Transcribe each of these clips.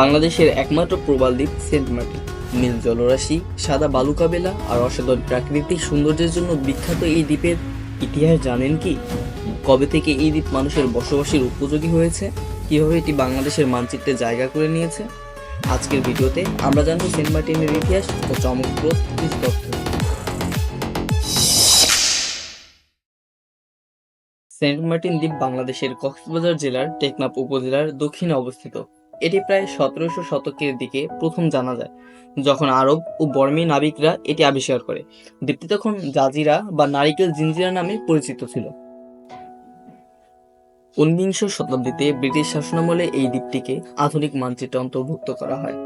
বাংলাদেশের একমাত্র প্রবাল দ্বীপ সেন্ট মার্টিন। নীল জলরাশি, সাদা বালুকাবেলা আর অসাধারণ প্রাকৃতিক সৌন্দর্যের জন্য বিখ্যাত এই দ্বীপের ইতিহাস জানেন কি? কবে থেকে এই দ্বীপ মানুষের বসবাসের উপযোগী হয়েছে? কীভাবে এটি বাংলাদেশের মানচিত্রে জায়গা করে নিয়েছে? আজকের ভিডিওতে আমরা জানব সেন্ট মার্টিনের ইতিহাস ও চমকপ্রদ তথ্য। সেন্ট মার্টিন দ্বীপ বাংলাদেশের কক্সবাজার জেলার টেকনাফ উপজেলার দক্ষিণে অবস্থিত। এটি প্রায় সতেরোশো শতকের দিকে প্রথম জানা যায়, যখন আরব ও বর্মী নাবিকরা এটি আবিষ্কার করে। দ্বীপটি তখন জাজিরা বা নারিকেল জিঞ্জিরা নামে পরিচিত ছিল। ঊনবিংশ শতাব্দীতে ব্রিটিশ শাসনামলে এই দ্বীপটিকে আধুনিক মানচিত্রে অন্তর্ভুক্ত করা হয়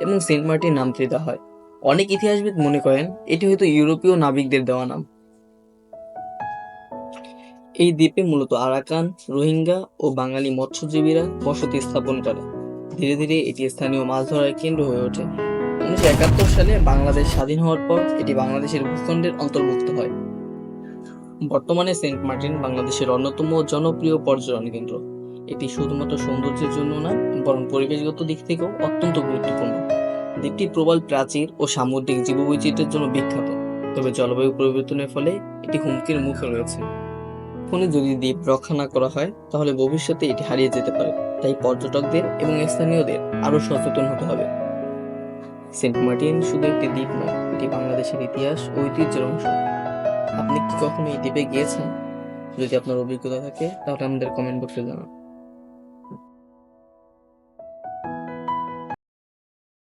এবং সেন্ট মার্টিন নামটি দেওয়া হয়। অনেক ইতিহাসবিদ মনে করেন, এটি হয়তো ইউরোপীয় নাবিকদের দেওয়া নাম। এই দ্বীপে মূলত আরাকান, রোহিঙ্গা ও বাঙালি মৎস্যজীবীরা বসতি স্থাপন করে। ধীরে ধীরে এটি স্থানীয় মাছ ধরার কেন্দ্র হয়ে ওঠে। উনিশশো একাত্তর সালে বাংলাদেশ স্বাধীন হওয়ার পর এটি বাংলাদেশের ভূখণ্ডের অন্তর্ভুক্ত হয়। বর্তমানে সেন্ট মার্টিন বাংলাদেশের অন্যতম জনপ্রিয় পর্যটন কেন্দ্র। এটি শুধুমাত্র সৌন্দর্যের জন্য না, বরং পরিবেশগত দিক থেকেও অত্যন্ত গুরুত্বপূর্ণ। দ্বীপটি প্রবল প্রাচীর ও সামুদ্রিক জীববৈচিত্র্যের জন্য বিখ্যাত। তবে জলবায়ু পরিবর্তনের ফলে এটি হুমকির মুখে রয়েছে। ফোনে যদি দ্বীপ রক্ষা না করা হয়, তাহলে ভবিষ্যতে এটি হারিয়ে যেতে পারে। তাই পর্যটকদের এবং স্থানীয়দের আরও সচেতন হতে হবে। সেন্ট মার্টিন শুধু একটি দ্বীপ নয়, এটি বাংলাদেশের ইতিহাস ও ঐতিহ্যের অংশ। আপনি কি কখনো এই দ্বীপে গিয়েছেন? যদি আপনার অভিজ্ঞতা থাকে, তাহলে আমাদের কমেন্ট বক্সে জানান।